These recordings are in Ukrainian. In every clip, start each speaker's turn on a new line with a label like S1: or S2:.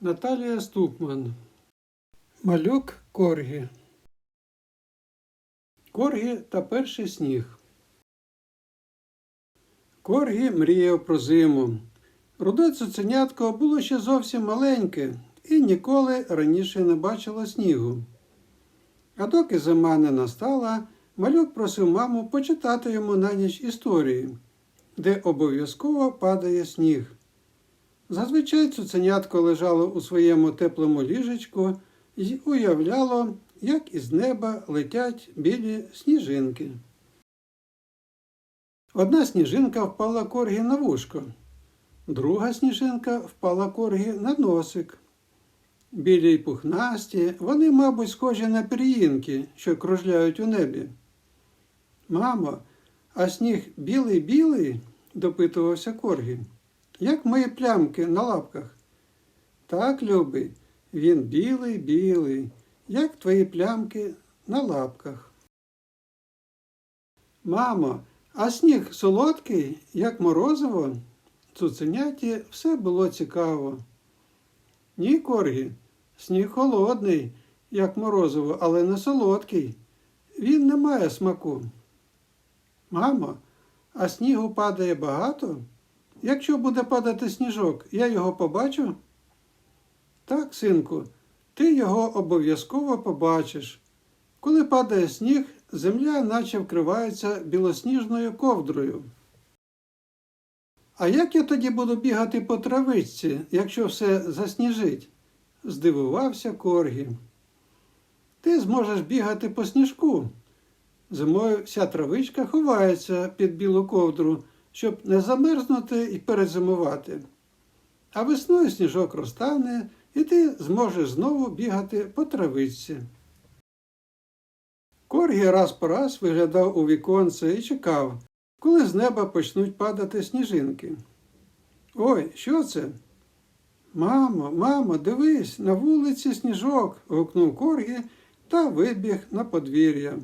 S1: Наталія Ступман. Малюк Коргі. Коргі та перший сніг. Коргі мріяв про зиму. Руде цуценятко було ще зовсім маленьке і ніколи раніше не бачило снігу. А доки зима не настала, малюк просив маму почитати йому на ніч історії, де обов'язково падає сніг. Зазвичай цуценятко лежало у своєму теплому ліжечку і уявляло, як із неба летять білі сніжинки. Одна сніжинка впала коргі на вушко, друга сніжинка впала коргі на носик. Білі й пухнасті, вони, мабуть, схожі на пір'їнки, що кружляють у небі. Мамо, а сніг білий-білий? допитувався Коргі. Як мої плямки на лапках? Так, любий, він білий, білий, як твої плямки на лапках. Мамо, а сніг солодкий, як морозиво? Цуценяті все було цікаво. Ні, Коргі, сніг холодний, як морозиво, але не солодкий. Він не має смаку. Мамо, а снігу падає багато? Якщо буде падати сніжок, я його побачу? Так, синку, ти його обов'язково побачиш. Коли падає сніг, земля наче вкривається білосніжною ковдрою. А як я тоді буду бігати по травичці, якщо все засніжить? здивувався Коргі. Ти зможеш бігати по сніжку. Зимою вся травичка ховається під білу ковдру, щоб не замерзнути і перезимувати. А весною сніжок розтане, і ти зможеш знову бігати по травичці. Коргі раз по раз виглядав у віконце і чекав, коли з неба почнуть падати сніжинки. Ой, що це? Мамо, мамо, дивись, на вулиці сніжок. гукнув Коргі та вибіг на подвір'я.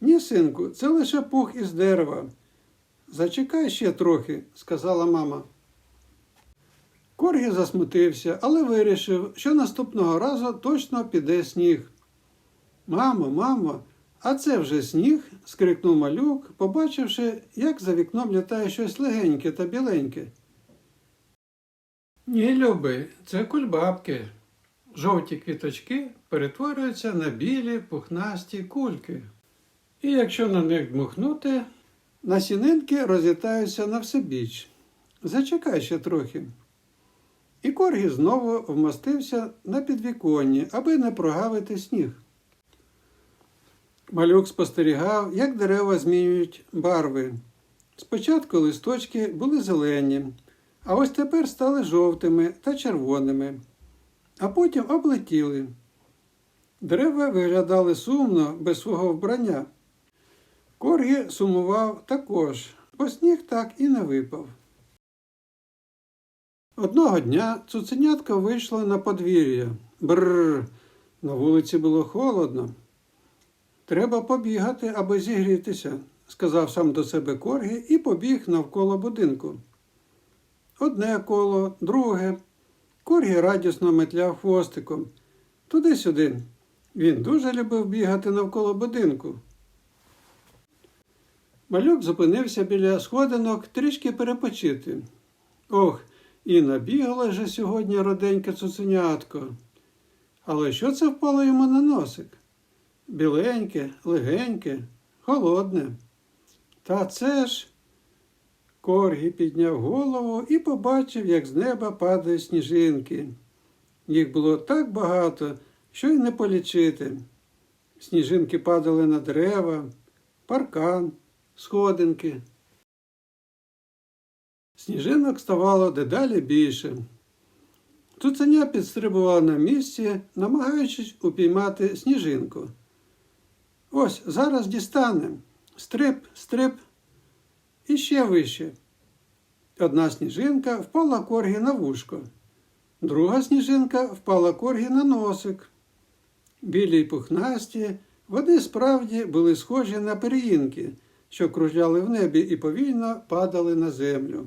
S1: Ні, синку, це лише пух із дерева. Зачекай ще трохи, сказала мама. Коргі засмутився, але вирішив, що наступного разу точно піде сніг. Мамо, мамо, а це вже сніг? скрикнув малюк, побачивши, як за вікном літає щось легеньке та біленьке. Ні, люби, це кульбабки. Жовті квіточки перетворюються на білі пухнасті кульки. І якщо на них дмухнути, насінинки розлітаються на всебіч. Зачекай ще трохи. І Коргі знову вмостився на підвіконні, аби не прогавити сніг. Малюк спостерігав, як дерева змінюють барви. Спочатку листочки були зелені, а ось тепер стали жовтими та червоними, а потім облетіли. Дерева виглядали сумно без свого вбрання. Коргі сумував також, бо сніг так і не випав. Одного дня цуценятка вийшла на подвір'я. Бррр, на вулиці було холодно. Треба побігати, аби зігрітися, сказав сам до себе Коргі і побіг навколо будинку. Одне коло, друге. Коргі радісно метляв хвостиком. Туди-сюди. Він дуже любив бігати навколо будинку. Малюк зупинився біля сходинок трішки перепочити. Ох, і набігала же сьогодні роденьке цуценятко. Але що це впало йому на носик? Біленьке, легеньке, холодне. Та це ж. Коргі підняв голову і побачив, як з неба падають сніжинки. Їх було так багато, що й не полічити. Сніжинки падали на дерева, паркан, сходинки. Сніжинок ставало дедалі більше. Цуценя підстрибувала на місці, намагаючись упіймати сніжинку. Ось зараз дістанем. Стрип, стрип і ще вище. Одна сніжинка впала коргі на вушко, друга сніжинка впала коргі на носик. Білі й пухнасті, вони справді були схожі на пер'їнки, що кружляли в небі і повільно падали на землю.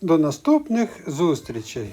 S1: До наступних зустрічей!